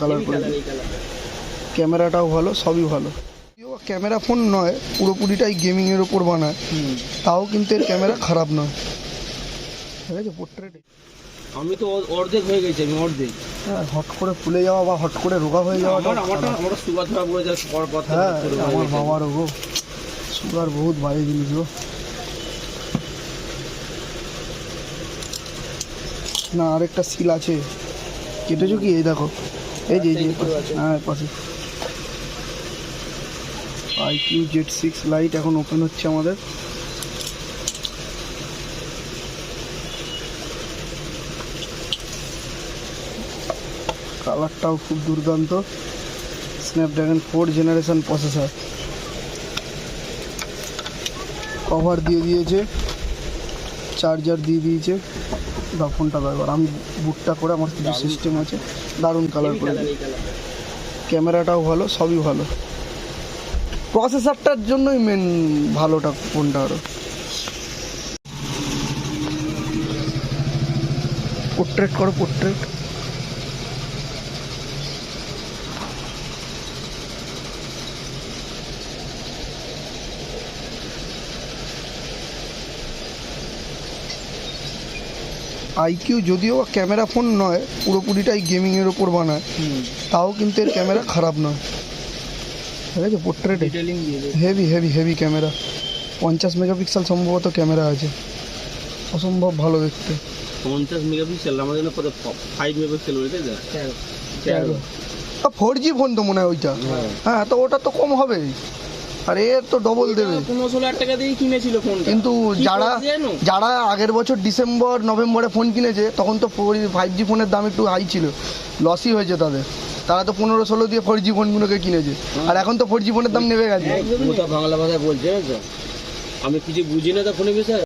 Colour করে দিই। ক্যামেরাটাও ভালো সবই ভালো। ক্যামেরা ফোন নয় পুরোপুরিটাই গেমিংয়ের ওপর বানায়। তাও কিন্তু এর ক্যামেরা খারাপ নয়। ঠিক আছে পোর্ট্রেটে আমি তো অর্ধেক হয়ে গেছি আমি অর্ধেক। হ্যাঁ হট করে ফুলে যাওয়া বা হট করে রোগা হয়ে যাওয়া আমার আমারটা আমার সুগার ধরা পড়ে যাচ্ছে পর কথা হ্যাঁ আমার গেছে। বাবারও গো সুগার বহুত বাজে জিনিস গো। না আরেকটা সিল আছে। কেটেছো কি? এই দেখো। এই যে যে পাশে। হ্যাঁ পাশে। IQOO Z six lite এখন ওপেন হচ্ছে আমাদের। কালারটাও খুব দুর্দান্ত। Snapdragon four generation processor cover দিয়ে দিয়েছে। চার্জার দিয়ে দিয়েছে। দাও ফোনটা আমি বুটটা করে আমার কিছু সিস্টেম আছে দারুণ কালার করে দিই। ক্যামেরাটাও ভালো সবই ভালো। প্রসেসারটার জন্যই মেন ভালোটা ফোনটা আরও পোট্রেট করো পোর্ট্রেট আইকিউ যদিও ক্যামেরা ফোন নয় পুরোপুরিটাই গেমিংয়ের ওপর বানায়। তাও কিন্তু এর ক্যামেরা খারাপ নয়। ঠিক আছে portrait heavy heavy heavy camera. পঞ্চাশ মেগাপিক্সেল সম্ভবত ক্যামেরা আছে। অসম্ভব ভালো দেখতে। পঞ্চাশ মেগাপিক্সেল আমাদের জন্য কত? ফাইভ মেগাপিক্সেল তেরো। ফোর জি ফোন তো মনে হয় ওইটা। হ্যাঁ। হ্যাঁ তো ওটা তো কম হবে আর এর তো ডবল দেবে। পনেরো ষোলো হাজার টাকা দিয়ে কিনেছিল ফোন কিন্তু যারা যারা আগের বছর ডিসেম্বর নভেম্বরে ফোন কিনেছে তখন তো ফাইভ জি ফোনের দাম একটু হাই ছিল। লসই হয়েছে তাদের। তারা তো পনেরো ষোলো দিয়ে ফোর জি ফোনগুলোকে কিনেছে। আর এখন তো ফোর জি ফোনের দাম নেমে গেছে। বাংলা ভাষায় বলছে আমি কিছু বুঝি না তো ফোনে বিষয়ে।